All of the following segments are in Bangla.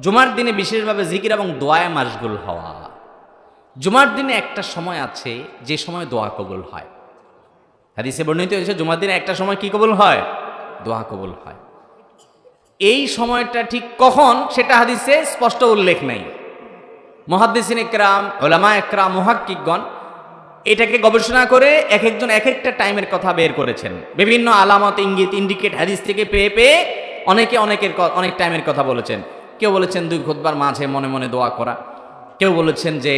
জুমার দিনে বিশেষভাবে জিকির এবং দোয়ায় মাসগুল হওয়া। জুমার দিনে একটা সময় আছে যে সময় দোয়া কবুল হয়। হাদিসে বর্ণিত হয়েছে, জুমার দিনে একটা সময় কি কবুল হয়? দোয়া কবুল হয়। এই সময়টা ঠিক কখন? সেটা হাদিসে স্পষ্ট উল্লেখ নেই। মহাদ্দিসিন একরাম ওলামা একরাম মহাক্কিকগণ এটাকে গবেষণা করে এক একজন এক একটা টাইমের কথা বের করেছেন। বিভিন্ন আলামত, ইঙ্গিত, ইন্ডিকেট হাদিস থেকে পেয়ে পেয়ে অনেকে অনেকের অনেক টাইমের কথা বলেছেন। কেউ বলেছেন দুই খুতবার মাঝে মনে মনে দোয়া করা। কেউ বলেছেন যে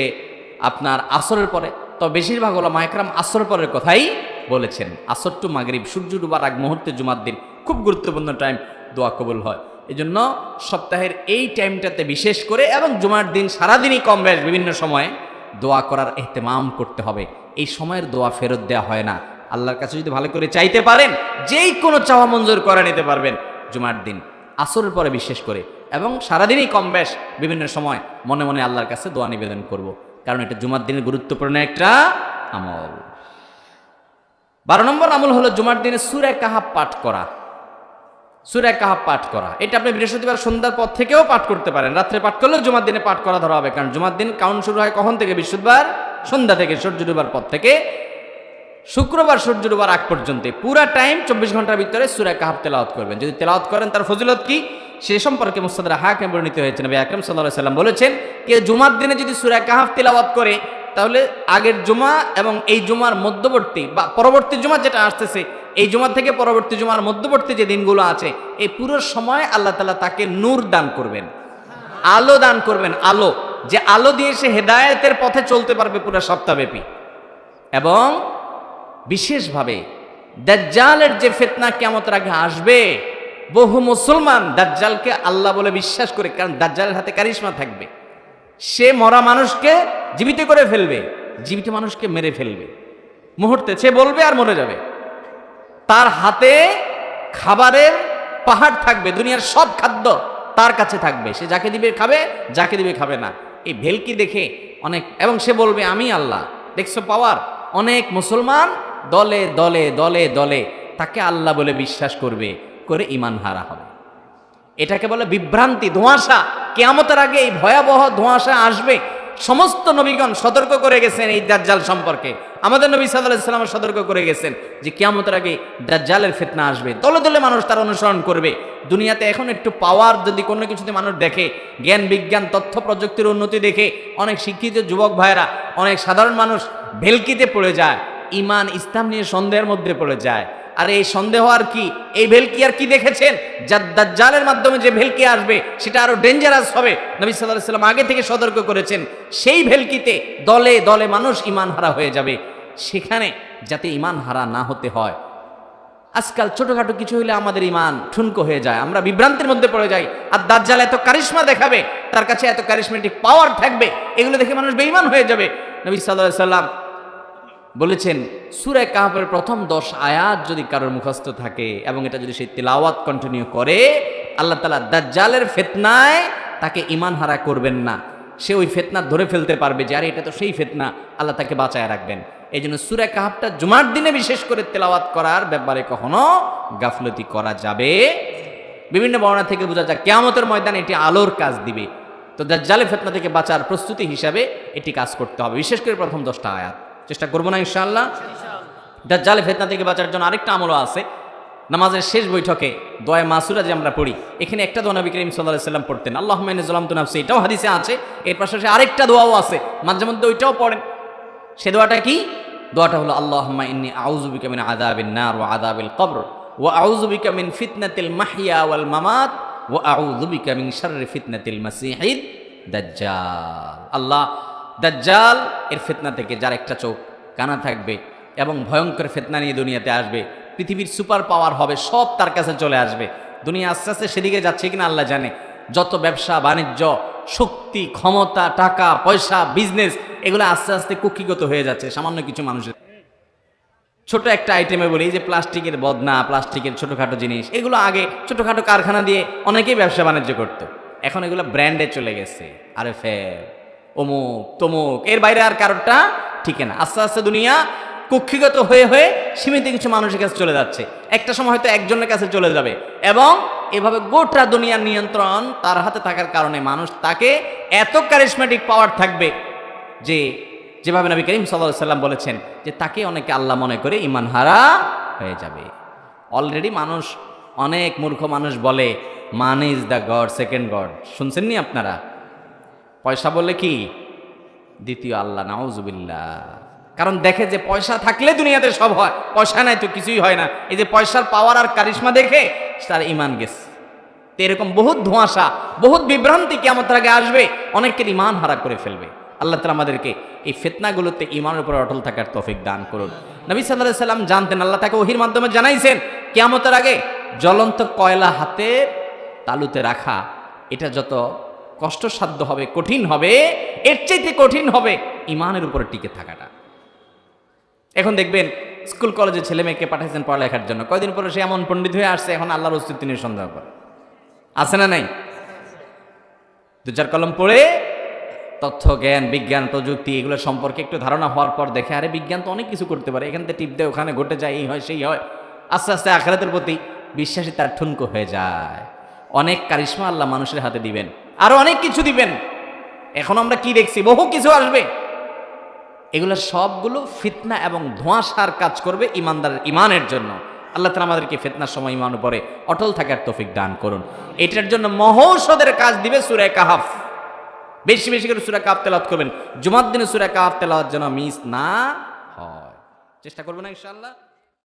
আপনার আসরের পরে, তো বেশিরভাগ ওলামা একরাম আসরের পরের কথাই বলেছেন। আসর টু মাগরিব, সূর্য ডুবার আগ মুহূর্তে জুমার দিন খুব গুরুত্বপূর্ণ টাইম দোয়া কবুল হয়। এই জন্য সপ্তাহের এই টাইমটাতে বিশেষ করে এবং জুমার দিন সারাদিনই কম বেশ বিভিন্ন সময়ে দোয়া করার এহতেমাম করতে হবে। এই সময়ের দোয়া ফেরত দেওয়া হয় না। আল্লাহর কাছে যদি ভালো করে চাইতে পারেন, যেই কোনো চাওয়া মঞ্জুর করে নিতে পারবেন জুমার দিন। আসরের পরে বিশেষ করে এবং সারাদিনই কম বেশ বিভিন্ন সময় মনে মনে আল্লাহর কাছে দোয়া নিবেদন করব। কারণ এটা জুমার দিনের গুরুত্বপূর্ণ একটা আমল। বারো নম্বর আমল হলো জুমার দিনে সুরে কাহাব পাঠ করা। সুরে কাহাব পাঠ করা। এটা আপনি বৃহস্পতিবার সন্ধ্যার পর থেকেও পাঠ করতে পারেন। রাত্রে পাঠ করলেও জুমার দিনে পাঠ করা ধরা হবে। কারণ জুমার দিন কাউন্ট শুরু হয় কখন থেকে? বৃহস্পতিবার সন্ধ্যা থেকে, সূর্য ডুবার পর থেকে। শুক্রবার, সূর্য ডুবার আগ পর্যন্ত পুরা টাইম চব্বিশ ঘণ্টার ভিতরে সুরা কাহাব তেলাওয়াত করবেন। যদি তেলাওয়াত করেন তার ফজিলত কি? সে সম্পর্কে মুস্তাদরা হাকিম বর্ণিত হয়েছে। নবী আকরম সাল্লাহ সাল্লাম বলেছেন কেউ জুমার দিনে যদি সুরা কাহাব তেলাওয়াত করে, তাহলে আগের জুমা এবং এই জুমার মধ্যবর্তী বা পরবর্তী জুমা যেটা আসতেছে, এই জুমা থেকে পরবর্তী জুমার মধ্যবর্তী যে দিনগুলো আছে, এই পুরো সময় আল্লাহ তালা তাকে নূর দান করবেন। আলো দান করবেন, আলো। যে আলো দিয়ে সে হেদায়েতের পথে চলতে পারবে পুরো সপ্তাহব্যাপী। এবং বিশেষভাবে দাজ্জালের যে ফেতনা কেমতের আগে আসবে বহু মুসলমান দাজ্জালকে আল্লাহ বলে বিশ্বাস করে, কারণ দাজ্জালের হাতে কারিশমা থাকবে। সে মরা মানুষকে জীবিত করে ফেলবে, জীবিত মানুষকে মেরে ফেলবে। মুহূর্তে সে বলবে আর মরে যাবে। তার হাতে খাবারের পাহাড় থাকবে, দুনিয়ার সব খাদ্য তার কাছে থাকবে। সে যাকে দিবে খাবে, যাকে দিবে খাবে না। এই ভেলকি দেখে অনেক, এবং সে বলবে, আমি আল্লাহ। দেখছ পাওয়ার? অনেক মুসলমান দলে দলে দলে দলে তাকে আল্লাহ বলে বিশ্বাস করবে। করে ইমান হারা হবে। এটাকে বলে বিভ্রান্তি, ধোঁয়াশা। কেয়ামতের আগে এই ভয়াবহ ধোঁয়াশা আসবে। সমস্ত নবীগণ সতর্ক করে গেছেন এই দাজ্জাল সম্পর্কে। আমাদের নবী সাল্লাহ সাল্লাম সতর্ক করে গেছেন যে কেয়ামতের আগে দাজ্জালের ফেতনা আসবে। দলে দলে মানুষ তার অনুসরণ করবে। দুনিয়াতে এখন একটু পাওয়ার যদি কোনো কিছুতে মানুষ দেখে, জ্ঞান, বিজ্ঞান, তথ্য, প্রযুক্তির উন্নতি দেখে, অনেক শিক্ষিত যুবক ভাইয়েরা, অনেক সাধারণ মানুষ ভেলকিতে পড়ে যায় ইমান ইসলাম নিয়ে সন্দেহের মধ্যে পড়ে যায়। আর এই সন্দেহ আর কি? এই ভেলকি আর কি দেখেছেন? যা দাজ্জালের মাধ্যমে যে ভেলকি আসবে, সেটা আরও ডেঞ্জারাস হবে। নবী সাল্লাহ সাল্লাম আগে থেকে সতর্ক করেছেন, সেই ভেলকিতে দলে দলে মানুষ ইমান হারা হয়ে যাবে। সেখানে যাতে ইমান হারা না হতে হয়। আজকাল ছোটখাটো কিছু হলে আমাদের ইমান ঠুনকো হয়ে যায়। আমরা বিভ্রান্তির মধ্যে পড়ে যাই। আর দাজ্জাল এত কারিশমা দেখাবে, তার কাছে এত কারিশমেটিক পাওয়ার থাকবে, এগুলো দেখে মানুষ বেঈমান হয়ে যাবে। নবী সাল্লাহ সাল্লাম বলেছেন, সুরে কাহাবের প্রথম দশ আয়াত যদি কারোর মুখস্থ থাকে এবং এটা যদি সেই তিলাওয়াত কন্টিনিউ করে, আল্লাহ তালা দাজ্জালের ফেতনায় তাকে ইমান হারা করবেন না। সে ওই ফেতনা ধরে ফেলতে পারবে যে, আরে, এটা তো সেই ফেতনা। আল্লাহ তাকে বাঁচায় রাখবেন। এই জন্য সুরে কাহাবটা জুমার দিনে বিশেষ করে তেলাওয়াত করার ব্যাপারে কখনো গাফলতি করা যাবে। বিভিন্ন বর্ণনা থেকে বোঝা যায় কেয়ামতের ময়দানে এটি আলোর কাজ দিবে। তো দাজ্জালে ফেতনা থেকে বাঁচার প্রস্তুতি হিসাবে এটি কাজ করতে হবে, বিশেষ করে প্রথম দশটা আয়াত। চেষ্টা করব না, ইনশাআল্লাহ। দাজ্জালে ফেতনা থেকে বাঁচার জন্য আরেকটা আমলও আছে। নামাজের শেষ বৈঠকে দোয়া মাসুরা যে আমরা পড়ি, এখানে একটা দোয়া নবী করিম সাল্লাহ সাল্লাম পড়তেন। আল্লাহ মাইনে জলাম তো নাফসি, এটাও হাদিসে আছে। এর পাশাপাশি আরেকটা দোয়াও আছে, মাঝে মধ্যে ওইটাও পড়েন। সে দোয়াটা কি? দোয়াটা হলো আল্লাহ ইন্নি আউজুবিকা মিন আদাবিন নার ও আদাবিল কবর ও আউজুবিকা মিন ফিতনাতিল মাহিয়া ওয়াল মামাত ও আউজুবিকা মিন শাররি ফিতনাতিল মাসিহিদ দাজ্জাল। আল্লাহ দাজ্জাল এর ফেতনা থেকে যার একটা চোখ, কানা থাকবে এবং ভয়ঙ্কর ফেতনা নিয়ে দুনিয়াতে আসবে। পৃথিবীর সুপার পাওয়ার হবে, সব তার কাছে চলে আসবে। দুনিয়া আস্তে আস্তে সেদিকে যাচ্ছে কিনা আল্লাহ জানে। যত ব্যবসা, বাণিজ্য, শক্তি, ক্ষমতা, টাকা, পয়সা বিজনেস এগুলো আস্তে আস্তে কুক্ষিগত হয়ে যাচ্ছে সামান্য কিছু মানুষের। ছোট একটা আইটেমে বলি যে প্লাস্টিকের বদনা, প্লাস্টিকের ছোটোখাটো জিনিস, এগুলো আগে ছোটোখাটো কারখানা দিয়ে অনেকেই ব্যবসা বাণিজ্য করতো। এখন এগুলো ব্র্যান্ডে চলে গেছে। আরে ফে অমুক, তমুক, এর বাইরে আর কারোরটা ঠিক না। আস্তে আস্তে দুনিয়া কক্ষিগত হয়ে হয়ে সীমিত কিছু মানুষের কাছে চলে যাচ্ছে। একটা সময় হয়তো একজনের কাছে চলে যাবে এবং এভাবে গোটা দুনিয়ার নিয়ন্ত্রণ তার হাতে থাকার কারণে মানুষ তাকে এত কারিশমেটিক পাওয়ার থাকবে যে যেভাবে নবী করিম সাল্লাহ সাল্লাম বলেছেন যে তাকে অনেকে আল্লাহ মনে করে ইমান হারা হয়ে যাবে। অলরেডি মানুষ, অনেক মূর্খ মানুষ বলে man is the god second god শুনছেননি আপনারা? পয়সা বলে কি? দ্বিতীয় আল্লাহ নাউজুবিল্লা কারণ দেখে যে পয়সা থাকলে দুনিয়াতে সব হয়, পয়সা নাই তো কিছুই হয় না। এই যে পয়সার পাওয়ার আর কারিশমা দেখে তার ইমান গেছে। তো এরকম বহুত ধোঁয়াশা, বহুত বিভ্রান্তি কেমন আগে আসবে, অনেকের ইমান হারা করে ফেলবে। আল্লাহ তালা আমাদেরকে এই ফেতনাগুলোতে ইমানের উপর অটল থাকার তফিক দান করুন। নবী সাল্লাহ সাল্লাম জানতেন, আল্লাহ তাকে ওহির মাধ্যমে জানাইছেন কেমতের আগে জ্বলন্ত কয়লা হাতে তালুতে রাখা, এটা যত কষ্টসাধ্য হবে, কঠিন হবে, এর চাইতে কঠিন হবে ইমানের উপরে টিকে থাকাটা। এখন দেখবেন, স্কুল কলেজে ছেলে মেয়েকে পাঠাইছেন পড়ালেখার জন্য। কয়দিন পরে সে এমন পণ্ডিত হয়ে আসছে, এখন আল্লাহর অস্তিত্ব নিয়ে সন্দেহ করে। আছে না নাই? দু চার কলম পড়ে, তথ্য, জ্ঞান, বিজ্ঞান, প্রযুক্তি, এগুলো সম্পর্কে একটু ধারণা হওয়ার পর দেখে, আরে বিজ্ঞান তো অনেক কিছু করতে পারে, এখান থেকে টিপ দেয়, ওখানে ঘটে যায়, এই হয়, সেই হয়। আস্তে আস্তে আখরাতের প্রতি বিশ্বাসী তার ঠুনকো হয়ে যায়। অনেক কারিশমা আল্লাহ মানুষের হাতে দিবেন। আরও অনেক কিছু দিবেন। এখন আমরা কি দেখছি? বহু কিছু আসবে। এগুলো সবগুলো ফিতনা এবং ধোঁয়াশার কাজ করবে ইমানদারের ইমানের জন্য। আল্লাহ তালা আমাদেরকে ফিতনার সময় ইমান উপরে অটল থাকার তৌফিক দান করুন। এটার জন্য মহৌষধের কাজ দিবে সুরে কাহাফ। বেশি বেশি করে সুরা কাহাফ তেলাওয়াত করবেন। জুমার দিনে সুরা কাহাফ তেলাওয়াত যেন মিস না হয়। চেষ্টা করবেন না ইনশাআল্লাহ।